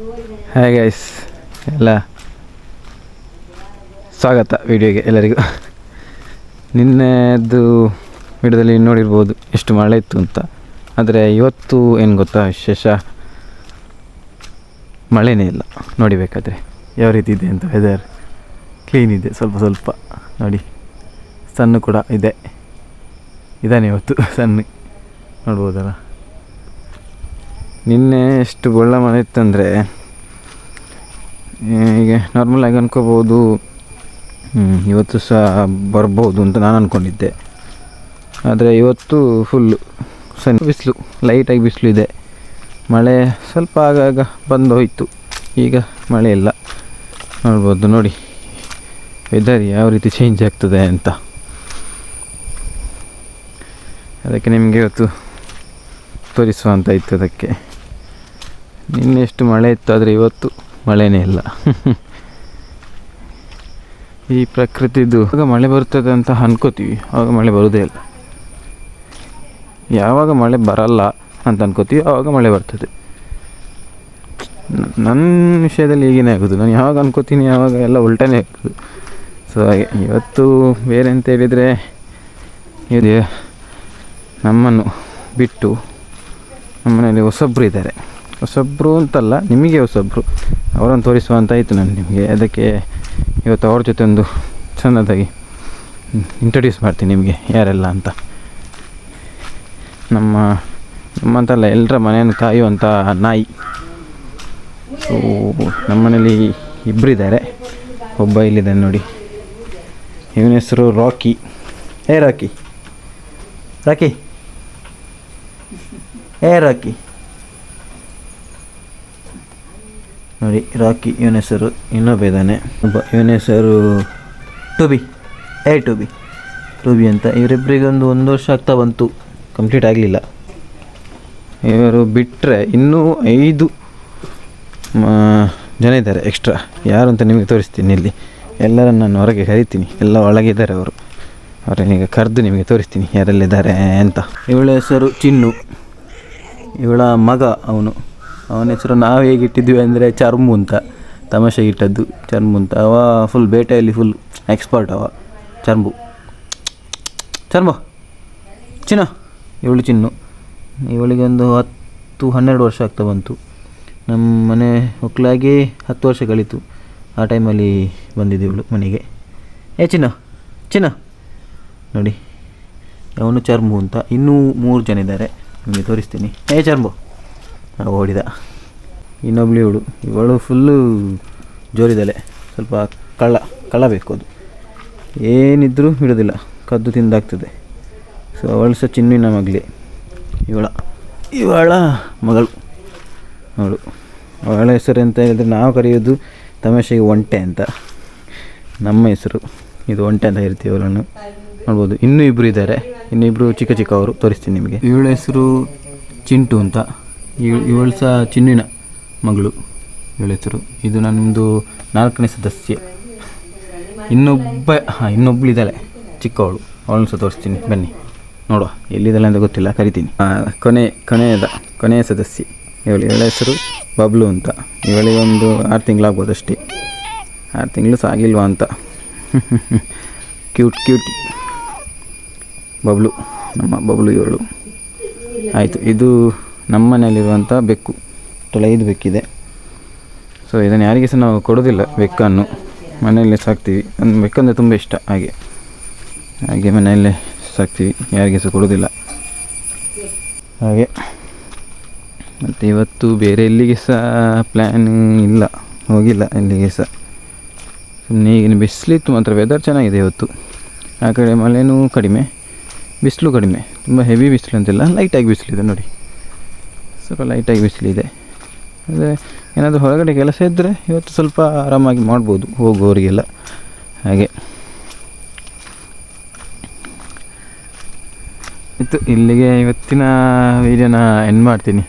Hi guys ಎಲ್ಲ ಸ್ವಾಗತ ವಿಡಿಯೋಗೆ ಎಲ್ಲರಿಗೂ. ನಿನ್ನೆದು ವಿಡಿಯೋದಲ್ಲಿ ನೋಡಿರ್ಬೋದು ಎಷ್ಟು ಮಳೆ ಇತ್ತು ಅಂತ. ಆದರೆ ಇವತ್ತು ಏನು ಗೊತ್ತಾ ವಿಶೇಷ? ಮಳೆನೇ ಇಲ್ಲ. ನೋಡಿಬೇಕಾದ್ರೆ ಯಾವ ರೀತಿ ಇದೆ ಅಂತ ವೆದರ್ ಕ್ಲೀನ್ ಇದೆ, ಸ್ವಲ್ಪ ಸ್ವಲ್ಪ. ನೋಡಿ ಸಣ್ಣ ಕೂಡ ಇದೆ. ಇದಾನೆ ಇವತ್ತು ಸಣ್ಣ ನೋಡ್ಬೋದಲ್ಲ? ನಿನ್ನೆ ಎಷ್ಟು ಗೊಳ್ಳ ಮಳೆ ಇತ್ತಂದರೆ ಹೀಗೆ ನಾರ್ಮಲಾಗಿ ಅನ್ಕೋಬೋದು ಇವತ್ತು ಸಹ ಬರ್ಬೋದು ಅಂತ ನಾನು ಅಂದ್ಕೊಂಡಿದ್ದೆ ಆದರೆ ಇವತ್ತು ಫುಲ್ಲು ಸಣ್ಣ ಬಿಸಿಲು ಲೈಟಾಗಿ ಬಿಸಿಲು ಇದೆ. ಮಳೆ ಸ್ವಲ್ಪ ಆಗಾಗ ಬಂದು ಹೋಯಿತು. ಈಗ ಮಳೆ ಇಲ್ಲ. ನೋಡ್ಬೋದು, ನೋಡಿ. ವೆದರ್ ಯಾವ ರೀತಿ ಚೇಂಜ್ ಆಗ್ತದೆ ಅಂತ. ಅದಕ್ಕೆ ನಿಮಗೆ ಇವತ್ತು ತೋರಿಸುವ ಅಂತ ಇತ್ತು ಅದಕ್ಕೆ. ನಿನ್ನೆ ಎಷ್ಟು ಮಳೆ ಇತ್ತು ಆದರೆ ಇವತ್ತು ಮಳೆನೇ ಇಲ್ಲ. ಈ ಪ್ರಕೃತಿದು ಆಗ ಮಳೆ ಬರ್ತದೆ ಅಂತ ಅನ್ಕೋತೀವಿ ಆವಾಗ ಮಳೆ ಬರೋದೇ ಇಲ್ಲ. ಯಾವಾಗ ಮಳೆ ಬರಲ್ಲ ಅಂತ ಅನ್ಕೋತೀವಿ, ಆವಾಗ ಮಳೆ ಬರ್ತದೆ. ನನ್ನ ವಿಷಯದಲ್ಲಿ ಈಗೇನೇ ಆಗೋದು. ನಾನು ಯಾವಾಗ ಅನ್ಕೋತೀನಿ ಯಾವಾಗ ಎಲ್ಲ ಉಲ್ಟನೇ ಆಗ್ತದೆ ಸೊ ಹಾಗೆ, ಇವತ್ತು ಬೇರೆ ಅಂತ ಹೇಳಿದರೆ, ಇದೆ ನಮ್ಮನ್ನು ಬಿಟ್ಟು ನಮ್ಮನೇಲಿ ಹೊಸೊಬ್ಬರು ಇದ್ದಾರೆ. ಹೊಸೊಬ್ಬರು ಅಂತಲ್ಲ, ನಿಮಗೆ ಹೊಸಬ್ರು. ಅವರನ್ನು ತೋರಿಸುವ ಅಂತ ಆಯಿತು ನಾನು ನಿಮಗೆ. ಅದಕ್ಕೆ ಇವತ್ತು ಅವ್ರ ಜೊತೆ ಒಂದು ಚೆನ್ನದಾಗಿ ಇಂಟ್ರಡ್ಯೂಸ್ ಮಾಡ್ತೀನಿ ನಿಮಗೆ, ಯಾರೆಲ್ಲ ಅಂತ. ನಮ್ಮ, ನಮ್ಮಂತಲ್ಲ ಎಲ್ಲರ ಮನೆಯನ್ನು ಕಾಯುವಂಥ ನಾಯಿ. ಸೊ ನಮ್ಮನೇಲಿ ಇಬ್ಬರಿದ್ದಾರೆ ಒಬ್ಬ ಇಲ್ಲಿದ್ದಾನೆ ನೋಡಿ. ಇವನ ಹೆಸರು ರಾಕಿ. ಏ ರಾಕಿ. ರಾಕಿ. ಏ ರಾಕಿ. ನೋಡಿ, ರಾಕಿ ಇವನ ಹೆಸರು ಇನ್ನೊಬ್ಬ ಇದ್ದಾನೆ ಒಬ್ಬ ಇವನ ಹೆಸರು ಟುಬಿ, ಏ ಟುಬಿ ಟುಬಿ ಅಂತ. ಇವರಿಬ್ಬರಿಗೊಂದು ಒಂದು ವರ್ಷ ಆಗ್ತಾ ಬಂತು. ಕಂಪ್ಲೀಟ್ ಆಗಲಿಲ್ಲ. ಇವರು ಬಿಟ್ಟರೆ ಇನ್ನೂ ಐದು ಜನ ಇದ್ದಾರೆ ಎಕ್ಸ್ಟ್ರಾ. ಯಾರು ಅಂತ ನಿಮಗೆ ತೋರಿಸ್ತೀನಿ ಇಲ್ಲಿ. ಎಲ್ಲರನ್ನು ನಾನು ಹೊರಗೆ ಕರಿತೀನಿ. ಎಲ್ಲ ಒಳಗಿದ್ದಾರೆ ಅವರು. ಅವರನ್ನೀಗ ಕರೆದು ನಿಮಗೆ ತೋರಿಸ್ತೀನಿ ಯಾರೆಲ್ಲಿದ್ದಾರೆ ಅಂತ. ಇವಳ ಹೆಸರು ಚಿನ್ನು. ಇವಳ ಮಗ ಅವನು. ಅವನ ಹೆಸರು ನಾವು ಹೇಗೆ ಇಟ್ಟಿದ್ವಿ ಅಂದರೆ ಚರ್ಮು ಅಂತ, ತಮಾಷೆ ಇಟ್ಟದ್ದು ಚರ್ಮು ಅಂತ. ಅವ ಫುಲ್ ಬೇಟೆಯಲ್ಲಿ ಫುಲ್ ಎಕ್ಸ್ಪರ್ಟ್ ಅವ, ಚರ್ಮು. ಚರ್ಮು, ಚಿನ್ನ, ಇವಳು ಚಿನ್ನು. ಇವಳಿಗೆ ಒಂದು ಹತ್ತು, ಹನ್ನೆರಡು ವರ್ಷ ಆಗ್ತಾ ಬಂತು. ನಮ್ಮ ಮನೆ ಒಕ್ಕಲಾಗಿ ಹತ್ತು ವರ್ಷ ಕಳೀತು. ಆ ಟೈಮಲ್ಲಿ ಬಂದಿದ್ದು ಇವಳು ಮನೆಗೆ. ಏ ಚಿನ್ನ ಚಿನ್ನ. ನೋಡಿ, ಅವನು ಚರ್ಮು ಅಂತ. ಇನ್ನೂ ಮೂರು ಜನ ಇದ್ದಾರೆ. ನಿಮಗೆ ತೋರಿಸ್ತೀನಿ. ಏ ಚರ್ಮು. ಓಡಿದ. ಇನ್ನೊಬ್ಳು ಇವಳು. ಇವಳು ಫುಲ್ಲು ಜೋರಿದ್ದಾಳೆ. ಸ್ವಲ್ಪ ಕಳ್ಳ ಕಳ್ಳ ಬೇಕು ಅದು. ಏನಿದ್ರೂ ಬಿಡೋದಿಲ್ಲ. ಕದ್ದು ತಿಂದಾಗ್ತದೆ. ಸೊ ಅವಳು ಸಹ ಚಿನ್ನಿನ ಮಗಳೇ. ಇವಳ ಇವಳ ಮಗಳು. ಅವಳು ಅವಳ ಹೆಸರು ಅಂತ ಹೇಳಿದ್ರೆ ನಾವು ಕರೆಯೋದು ತಮಾಷೆಗೆ ಒಂಟೆ ಅಂತ. ನಮ್ಮ ಹೆಸರು. ಇದು ಒಂಟೆ ಅಂತ ಇರ್ತೀವಿ ಅವಳನ್ನು. ನೋಡ್ಬೋದು. ಇನ್ನೂ ಇಬ್ಬರು ಇದ್ದಾರೆ. ಇನ್ನೂ ಇಬ್ಬರು ಚಿಕ್ಕ ಚಿಕ್ಕವರು. ತೋರಿಸ್ತೀನಿ ನಿಮಗೆ. ಇವಳ ಹೆಸರು ಚಿಂಟು ಅಂತ. ಇವಳು ಸಹ ಚಿನ್ನಿನ ಮಗಳು, ಇವಳ ಹೆಸರು. ಇದು ನನ್ನದು ನಾಲ್ಕನೇ ಸದಸ್ಯ. ಇನ್ನೊಬ್ಬ, ಹಾಂ ಇನ್ನೊಬ್ಳು ಇದ್ದಾಳೆ ಚಿಕ್ಕವಳು. ಅವಳನ್ನು ಸಹ ತೋರಿಸ್ತೀನಿ. ಬನ್ನಿ. ನೋಡುವ, ಎಲ್ಲಿದ್ದಾಳೆ ಅಂತ ಗೊತ್ತಿಲ್ಲ, ಕರಿತೀನಿ. ಕೊನೆ, ಕೊನೆಯದ, ಕೊನೆಯ ಸದಸ್ಯೆ. ಇವಳು ಇವಳ ಹೆಸರು ಬಬ್ಲು ಅಂತ. ಇವಳಿಗೆ ಒಂದು ಆರು ತಿಂಗಳಾಗ್ಬೋದು ಅಷ್ಟೇ ಆರು ತಿಂಗಳು ಸಾಗಿಲ್ವಾ ಅಂತ. Cute cute. ಬಬ್ಲು, ನಮ್ಮ ಬಬ್ಲು ಇವಳು. ಆಯಿತು, ಇದು ನಮ್ಮ ಮನೆಯಲ್ಲಿರುವಂಥ ಬೆಕ್ಕು ಐದು ಬೆಕ್ಕಿದೆ. ಸೊ ಇದನ್ನು ಯಾರಿಗೆ ಸಹ ನಾವು ಕೊಡೋದಿಲ್ಲ ಬೆಕ್ಕನ್ನು. ಮನೆಯಲ್ಲೇ ಸಾಕ್ತೀವಿ. ಒಂದು ಬೆಕ್ಕಂದರೆ ತುಂಬ ಇಷ್ಟ, ಹಾಗೆ. ಹಾಗೆ ಮನೆಯಲ್ಲೇ ಸಾಕ್ತೀವಿ. ಯಾರಿಗೆ ಸಹ ಕೊಡೋದಿಲ್ಲ ಹಾಗೆ. ಮತ್ತು ಇವತ್ತು ಬೇರೆ ಎಲ್ಲಿಗೆ ಸಹ ಪ್ಲ್ಯಾನ್ ಇಲ್ಲ. ಹೋಗಿಲ್ಲ ಎಲ್ಲಿಗೆ ಸಹ. ಸುಮ್ಮನೆ ಈಗಿನ ಬಿಸಿಲಿತ್ತು ಮಾತ್ರ. ವೆದರ್ ಚೆನ್ನಾಗಿದೆ ಇವತ್ತು. ಆ ಕಡೆ ಮಳೆನೂ ಕಡಿಮೆ, ಬಿಸಿಲು ಕಡಿಮೆ. ತುಂಬ ಹೆವಿ ಬಿಸಿಲು ಅಂತಿಲ್ಲ ಲೈಟಾಗಿ ಬಿಸಿಲಿದೆ ನೋಡಿ. ಸ್ವಲ್ಪ ಲೈಟಾಗಿ ಬಿಸಿಲಿದೆ. ಅಂದರೆ ಏನಾದರೂ ಹೊರಗಡೆ ಕೆಲಸ ಇದ್ದರೆ ಇವತ್ತು ಸ್ವಲ್ಪ ಆರಾಮಾಗಿ ಮಾಡ್ಬೋದು ಹೋಗುವವರಿಗೆಲ್ಲ. ಹಾಗೆ. ಇತ್ತು ಇಲ್ಲಿಗೆ ಇವತ್ತಿನ ವೀಡಿಯೋನ ಎಂಡ್ ಮಾಡ್ತೀನಿ.